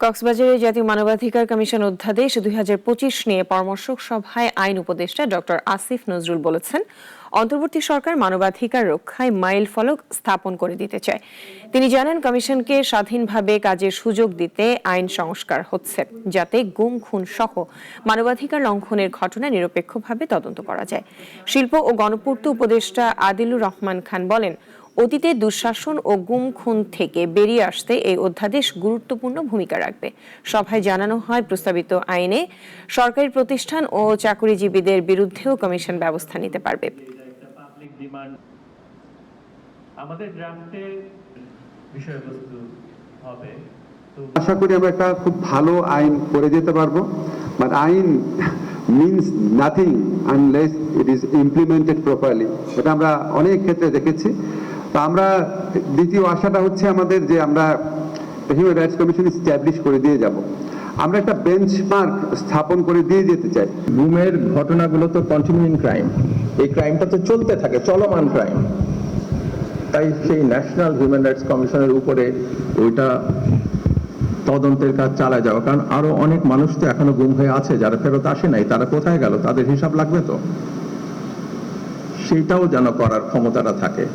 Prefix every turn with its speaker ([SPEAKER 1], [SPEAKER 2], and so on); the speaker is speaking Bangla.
[SPEAKER 1] কক্সবাজারে জাতীয় মানবাধিকার কমিশন অধ্যাদেশ দুই নিয়ে পরামর্শক সভায় আইন উপদেষ্টা ডক্টর আসিফ নজরুল বলেছেন, অন্তর্বর্তী সরকার মানবাধিকার রক্ষায় মাইল ফলক স্থাপন করে দিতে চায়। তিনি জানান, কমিশনকে স্বাধীনভাবে কাজের সুযোগ দিতে আইন সংস্কার হচ্ছে, যাতে গুম, খুন সহ মানবাধিকার লঙ্ঘনের ঘটনা নিরপেক্ষভাবে তদন্ত করা যায়। শিল্প ও গণপূর্ত উপদেষ্টা আদিলুর রহমান খান বলেন অতীতে দুঃশাসন ও গুম খুন থেকে বেরিয়ে আসতে এই অধ্যাদেশ গুরুত্বপূর্ণ ভূমিকা রাখবে। সভায় জানানো হয় প্রস্তাবিত আইনে সরকারি প্রতিষ্ঠান ও চাকরিজীবীদের বিরুদ্ধেও কমিশন ব্যবস্থা নিতে পারবে।
[SPEAKER 2] আমাদের ড্রাফটে বিষয়বস্তু হবে
[SPEAKER 3] আশা করি আমরা একটা খুব ভালো আইন করে যেতে পারব। বাট আইন means nothing unless it is implemented properly এটা আমরা অনেক ক্ষেত্রে দেখেছি। তো আমরা দ্বিতীয় আশাটা হচ্ছে আমাদের যে আমরা হিউম্যান রাইটস কমিশন স্ট্যাবলিশ করে দিয়ে যাব। আমরা একটা বেঞ্চমার্ক স্থাপন করে দিয়ে যেতে চাই।
[SPEAKER 4] গুমের ঘটনাগুলো তো কন্টিনিউইং ক্রাইম এই ক্রাইমটা তো চলতে থাকে, চলমান ক্রাইম তাই সেই ন্যাশনাল হিউম্যান রাইটস কমিশনের উপরে ওইটা তদন্তের কাজ চালা যাওয়া। কারণ আরও অনেক মানুষ তো এখনও গুম হয়ে আছে, যারা ফেরত আসে নাই, তারা কোথায় গেল? তাদের হিসাব লাগবে তো? সেইটাও যেন করার ক্ষমতাটা থাকে।